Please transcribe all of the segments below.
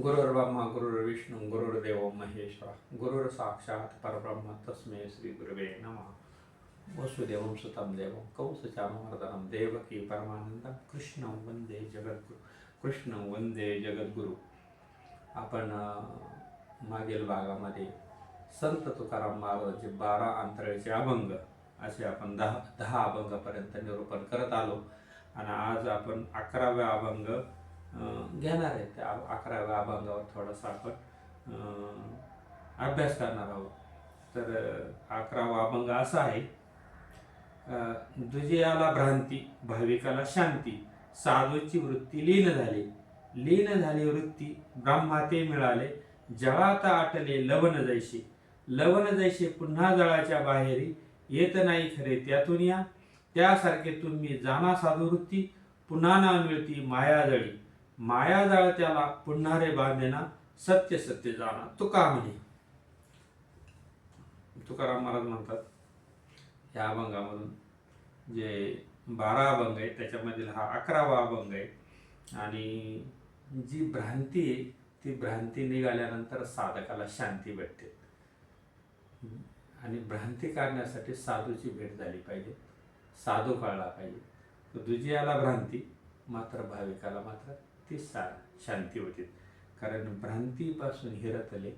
गुरुर्ब्रह्मा गुरुर्विष्णू गुरुर्देव महेश्वरा गुरुर साक्षात परब्रह्म तस्मे श्री गुरुवे नमः. वसुदेवं सुतं देवं कौसचामर्दनं देवकी परमानंद कृष्ण वंदे जगद्गुरु कृष्ण वंदे जगद्गुरु. आपण मागील भागामध्ये संत तुकाराम महाराजांचे बारा अंतराळचे अभंग असे आपण दहा दहा अभंगापर्यंत निरूपण करत आलो. आणि आज आपण अकराव्या अभंग घेणार आहे. त्या अकराव्या अभंगावर थोडासा आपण अभ्यास करणार आहोत. तर अकरावा अभंग असा आहे अं, दुजयाला भ्रांती भाविकाला शांती साधूची वृत्ती लीन झाली. लीन झाली वृत्ती ब्रह्माते मिळाले. जळात आटले लवण जैसे लवण जैसे पुन्हा जळाच्या बाहेरी येत नाही खरे त्यातून या. त्यासारखे तुम्ही जाणा साधू वृत्ती पुन्हा ना मिळती मायाजळी मायाजाळ त्याला पुन्हा रे बांधेना सत्य सत्य जाणा. तुका म्हणे तुकाराम महाराज म्हणतात या अभंगामधून जे बारा अभंग आहे त्याच्यामधील हा अकरावा अभंग आहे. आणि जी भ्रांती आहे ती भ्रांती निघाल्यानंतर साधकाला शांती भेटते. आणि भ्रांती काढण्यासाठी साधूची भेट झाली पाहिजे. साधू कळला पाहिजे. तुझी दुजियाला भ्रांती मात्र भाविकाला मात्र ती सा शांती होते कारण भ्रांतीपासून हिरतले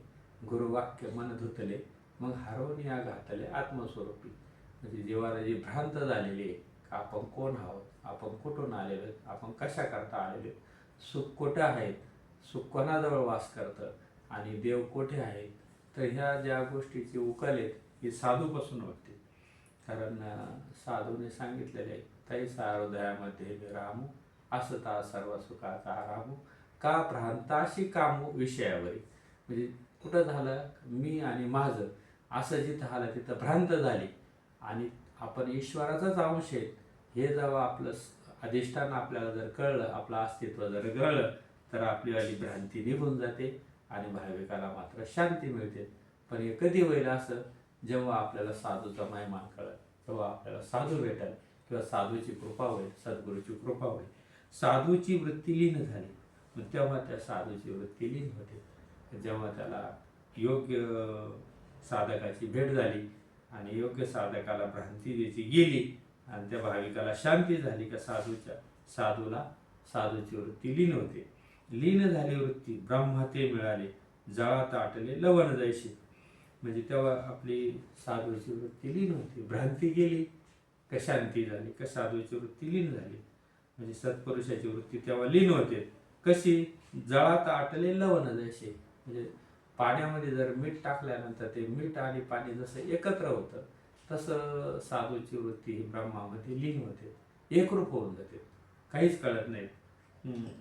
गुरुवाक्य मन धुतले मग हरवून या घातले आत्मस्वरूपी. म्हणजे जीवाला जी भ्रांत झालेली आहे का आपण कोण आहोत आपण कुठून आलेलो आहेत आपण कशा करता आलेलो सुख कुठं आहेत सुख कोणाजवळ वास करतं आणि देव कोठे आहेत तर ह्या ज्या गोष्टीची उकल आहेत ही साधूपासून होते. कारण साधूने सांगितलेले आहे तैसा हृदयामध्ये रामू असता सर्व सुखाचा आराम. का भ्रांताशी कामू विषयावरी? म्हणजे कुठं झालं? मी आणि माझं. असं जिथं आलं तिथं भ्रांत झाली. आणि आपण ईश्वराचाच अंश आहे हे जेव्हा आपलं अधिष्ठान आपल्याला जर कळलं आपलं अस्तित्व जर कळलं तर आपलीवाली भ्रांती निघून जाते आणि भाविकाला मात्र शांती मिळते. पण हे कधी होईल असं? जेव्हा आपल्याला साधूचा मायमान कळेल तेव्हा आपल्याला साधू भेटेल. किंवा साधूची कृपा होईल सद्गुरूची कृपा होईल. साधूची वृत्ती लीन झाली. मग तेव्हा त्या साधूची वृत्ती लीन होते. जेव्हा त्याला योग्य साधकाची भेट झाली आणि योग्य साधकाला भ्रांती द्यायची गेली आणि त्या भाविकाला शांती झाली का साधूच्या साधूला साधूची वृत्ती लीन होते. लीन झाली वृत्ती ब्रह्माते मिळाले जळात आटले लवण जायचे म्हणजे तेव्हा आपली साधूची वृत्ती लीन होती. भ्रांती गेली का शांती झाली का साधूची वृत्ती लीन झाली. म्हणजे सत्पुरुषाची वृत्ती तेव्हा लीन होते. कशी? जळात आटले लवण जसे. म्हणजे पाण्यामध्ये जर मीठ टाकल्यानंतर ते मीठ आणि पाणी जसं एकत्र होतं तसं साधूची वृत्ती ही ब्रह्मामध्ये लीन होते. एकरूप होऊन जाते. काहीच कळत नाही.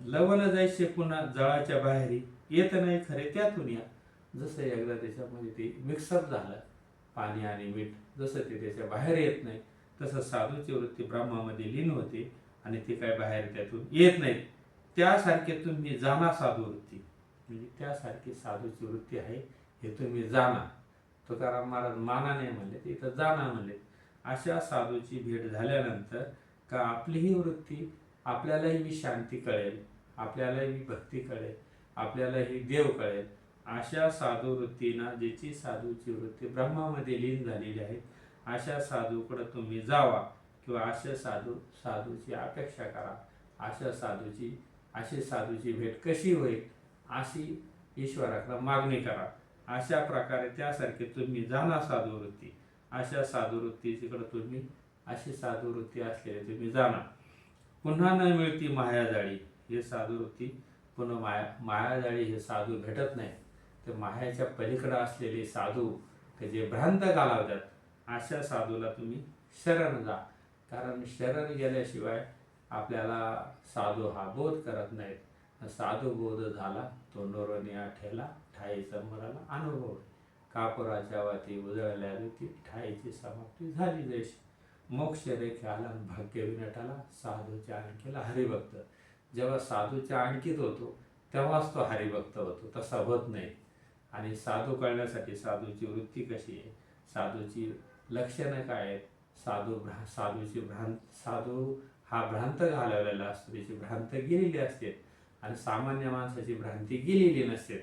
लवण जायचे पुन्हा जळाच्या बाहेरी येत नाही खरे त्यातून या. जसं एकदा त्याच्यामध्ये ते मिक्सअप झालं पाणी आणि मीठ जसं ते त्याच्या बाहेर येत नाही तसं साधूची वृत्ती ब्रह्मामध्ये लीन होते. आणि ते काय बाहेर त्यातून येत नाहीत त्यासारखे तुम्ही जाणा साधू वृत्ती. म्हणजे त्यासारखी साधूची वृत्ती आहे हे तुम्ही जाणा तुकाराम महाराज माना नाही म्हणले ते इथं जाणा म्हणले. अशा साधूची भेट झाल्यानंतर का आपलीही वृत्ती आपल्यालाही मी शांती कळेल आपल्यालाही मी भक्ती कळेल आपल्यालाही देव कळेल. अशा साधू वृत्तीना ज्याची साधूची वृत्ती ब्रह्मामध्ये लीन झालेली आहे अशा साधूकडं तुम्ही जावा. किंवा अशा साधू साधूची अपेक्षा करा. अशा साधूची अशी साधूची भेट कशी होईल अशी ईश्वराकडे मागणी करा. अशा प्रकारे त्यासारखे तुम्ही जाणा साधुवृत्ती. अशा साधुवृत्तीकडे तुम्ही अशी साधुवृत्ती असलेली तुम्ही जाणा पुन्हा न मिळती मायाजाळी. हे साधुवृत्ती पुन्हा माया मायाजाळी हे साधू भेटत नाही. तर मायाच्या पलीकडे असलेले साधू जे भ्रांत घालवतात अशा साधूला तुम्ही शरण जा. कारण शरण गेल्याशिवाय आपल्याला साधू हा बोध करत नाहीत. साधू बोध झाला तोंडोरणी ठेला ठाईचा मराला अनुभव. कापुराच्या वाती उजळल्या रीती ठाईची समाप्ती झाली देश मोक्ष रेखाला आणि भाग्य विनटाला साधूच्या आणखीला हरिभक्त. जेव्हा साधूच्या आणखीत होतो तेव्हाच तो हरिभक्त होतो. तसा होत नाही. आणि साधू कळण्यासाठी साधूची वृत्ती कशी आहे? साधूची लक्षणं काय आहेत? साधू भ्रा साधूची भ्रांत साधू हा भ्रांत घालवलेला असतो. त्याची भ्रांत गेलेली असते आणि सामान्य माणसाची भ्रांती गेलेली नसते.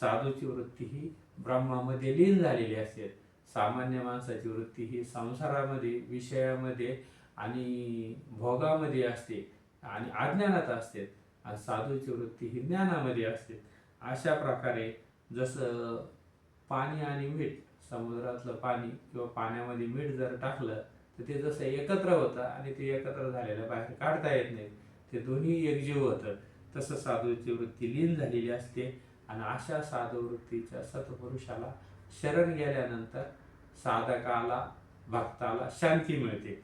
साधूची वृत्ती ही ब्रह्मामध्ये लीन झालेली असते. सामान्य माणसाची वृत्ती ही संसारामध्ये विषयामध्ये आणि भोगामध्ये असते आणि अज्ञानात असते. आणि साधूची वृत्ती ही ज्ञानामध्ये असते. अशा प्रकारे जसं पाणी आणि मीठ समुद्रातलं पाणी किंवा पाण्यामध्ये मीठ जर टाकलं तर ते जसं एकत्र होतं आणि ते एकत्र झालेलं बाहेर काढता येत नाही. ते दोन्ही एकजीव होतं. तसं साधूची वृत्ती लीन झालेली असते आणि अशा साधू वृत्तीच्या सत्पुरुषाला शरण गेल्यानंतर साधकाला भक्ताला शांती मिळते.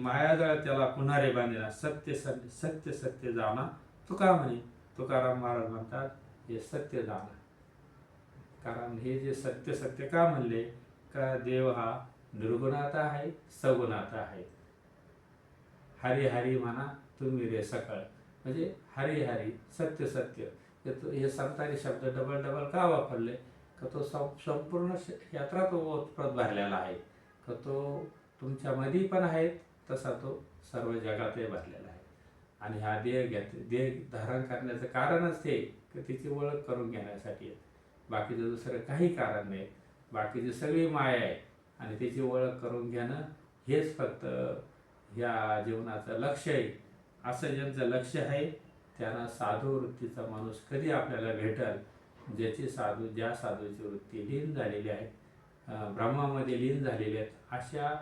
मायाजळ त्याला पुन्हा रे बांधला सत्य सत्य सत्य सत्य जाणा. तुका म्हणे तुकाराम महाराज म्हणतात हे सत्य जाणा. कारण हे जे सत्य सत्य का म्हणले? का देव हा निर्गुणात आहे सगुणात आहे हरी हरी म्हणा तुम्ही रे सकाळ. म्हणजे हरी हरी सत्य सत्य. हे तो- शब्द डबल डबल का वापरले? का तो सं- संपूर्ण श- यात्रा तो ओतप्रत भरलेला आहे. का तो तुमच्यामध्ये पण आहे तसा तो सर्व जगातही भरलेला आहे. आणि हा देह घेत देह धारण करण्याचं कारणच ते की तिची ओळख करून घेण्यासाठी. आहे बाकीचं दुसरं काही कारण नाही. बाकीची सगळी माया आहे. आणि त्याची ओळख करून घेणं हेच फक्त या जीवनाचं लक्ष आहे. असं ज्यांचं लक्ष आहे त्यांना साधू वृत्तीचा माणूस कधी आपल्याला भेटल? ज्याची साधू ज्या साधूची वृत्ती लीन झालेली आहे ब्रह्मामध्ये लीन झालेली आहेत अशा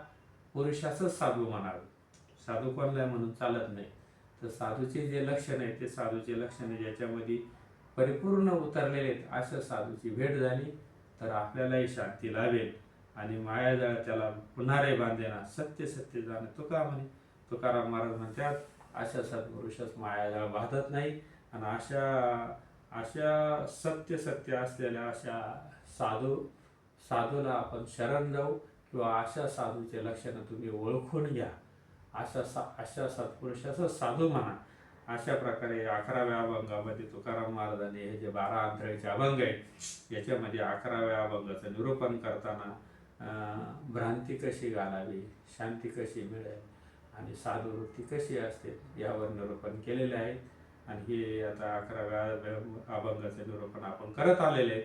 पुरुषाचंच साधू म्हणावे. साधू कोणला म्हणून चालत नाही. तर साधूचे जे लक्षण आहे ते साधूचे लक्षण आहे ज्याच्यामध्ये परिपूर्ण उतरलेले आहेत अशा साधूची भेट झाली तर आपल्यालाही शांती लाभेल. आणि मायाजाळ त्याला पुन्हा रे बांधेना. सत्य सत्य जाणे. तुका म्हणे तुकाराम महाराज म्हणतात अशा सत्पुरुषच मायाजाळ बाधत नाही. आणि अशा अशा सत्य सत्य असलेल्या अशा साधू साधूला आपण शरण जाऊ किंवा अशा साधूचे लक्षणं तुम्ही ओळखून घ्या. अशा सा अशा सत्पुरुषाचं साधू म्हणा. अशा प्रकारे अकराव्या अभंगामध्ये तुकाराम महाराजांनी हे जे बारा अंतराचे अभंग आहेत याच्यामध्ये अकराव्या अभंगाचं निरूपण करताना भ्रांती कशी घालावी शांती कशी मिळेल आणि साधुवृत्ती कशी असते यावर निरूपण केलेले आहे. आणि हे आता अकराव्या अभंगाचं निरूपण आपण करत आलेले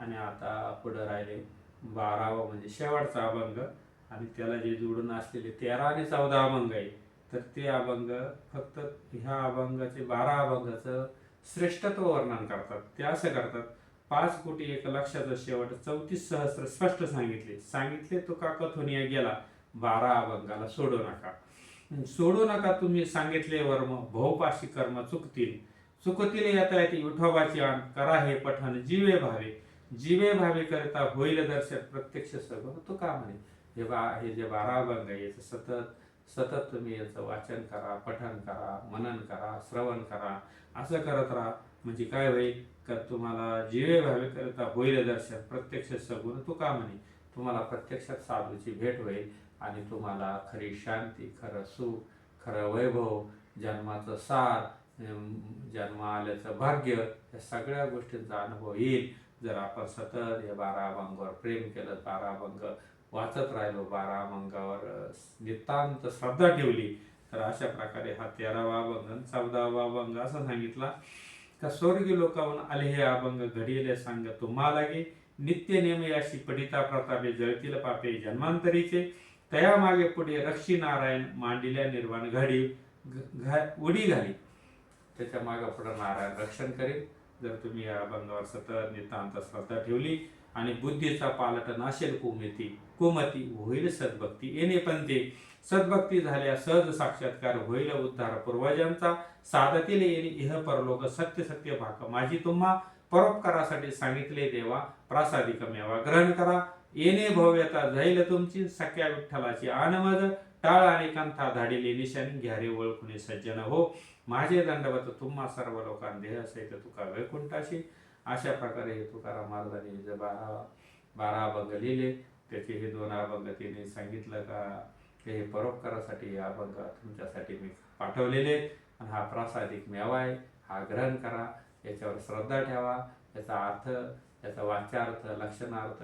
आणि आता पुढं राहिले बारावा म्हणजे शेवटचा अभंग. आणि त्याला जे जोडून असलेले तेरा आणि चौदा अभंग आहे तर ते अभंग फक्त ह्या अभंगाचे बारा अभंगाचं श्रेष्ठत्व वर्णन करतात. ते असं करतात पाच कोटी एक लक्षाचा शेवट चौतीस सहस्र स्पष्ट सांगितले. सांगितले तो का कथोनिया गेला? बारा अभंगाला सोडू नका. सोडू नका तुम्ही सांगितले वर्म भोपाशी कर्म चुकतील. चुकतील येता येते विठोबाची आण करा हे पठण जीवे भावे. जीवे भावे करता होईल दर्शन प्रत्यक्ष सर्व. तो का म्हणे? हे बा हे जे बारा अभंग आहे याचं सतत सतत तुम्ही याचं वाचन करा पठण करा मनन करा श्रवण करा. असं करत राहा. म्हणजे काय होईल? का तुम्हाला जीवे व्हावे करता होईल दर्शन प्रत्यक्ष सगुण तो का म्हणे? तुम्हाला प्रत्यक्षात साधूची भेट होईल आणि तुम्हाला खरी शांती खरं सुख खरं वैभव जन्माचं सार जन्म आल्याचं भाग्य या सगळ्या गोष्टींचा अनुभव येईल. जर आपण सतत या बारा अभंगावर प्रेम केलं बारा अभंग वाचत राहिलो बारा अभंगावर नितांत श्रद्धा ठेवली तर अशा प्रकारे हा तेरावा अभंग चौदावा अभंग असं सांगितला. का स्वर्गीय लोकाहून आले हे अभंग घडिले सांग तुम्हाला गे नित्य नेम याशी पडिता प्रतापे जळतील पापे जन्मांतरीचे. तया मागे पुढे रक्षी नारायण मांडिल्या निर्वाण घडी घा- उडी घाली. त्याच्यामागे पुढे नारायण रक्षण करेल. जर तुम्ही या अभंगावर सतत नितांत श्रद्धा ठेवली आणि बुद्धीचा पालट असेल कुमती कुमती होईल सद्भक्ती. येणे पण ते. सद्भक्ती झाल्या सहज साक्षात्कार होईल उद्धार. पूर्वजांचा साधतील येणे इह परलोक सत्य सत्य भाक माझी तुम्हा परोपकारासाठी सांगितले देवा प्रासादिक मेवा ग्रहण करा येणे भव्यता जाईल तुमची सख्या विठ्ठलाची आनमज टाळ आणि कंथा धाडिले निशाणी घ्यारे ओळखुने सज्जन हो. माझे दंडवत तुम्हा सर्व लोकां देह सहित तुका वैकुंठाशी अशा. प्रकारे हे तुकाराम महाराजांनी बारा बारा अभंग लिहिले त्याचे हे दोन अभंग तिने सांगितलं का? की हे परोपकारासाठी या बघा तुमच्यासाठी मी पाठवलेले आहेत. आणि हा प्रासादिक मेवा आहे. हा ग्रहण करा. याच्यावर श्रद्धा ठेवा. याचा अर्थ याचा वाच्यार्थ लक्षणार्थ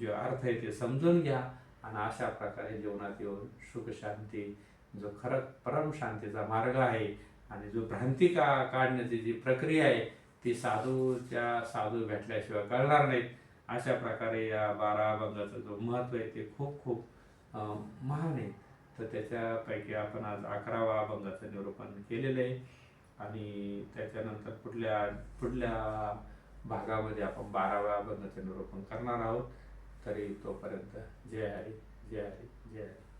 जे अर्थ आहे ते समजून घ्या. आणि अशा प्रकारे जीवनात येऊन सुख शांती जो खरं परम शांतीचा मार्ग आहे आणि जो भ्रांती का काढण्याची जी प्रक्रिया आहे ती साधूच्या साधू भेटल्याशिवाय कळणार नाहीत. अशा प्रकारे या बारा अभंगाचं जो महत्त्व आहे ते खूप खूप महान आहे. तर त्याच्यापैकी आपण आज अकरावा अभंगाचं निरूपण केलेलं आहे. आणि त्याच्यानंतर पुढल्या पुढल्या भागामध्ये आपण बाराव्या अभंगाचं निरूपण करणार आहोत. तरी तोपर्यंत जय हरी जय हरी जय हरी.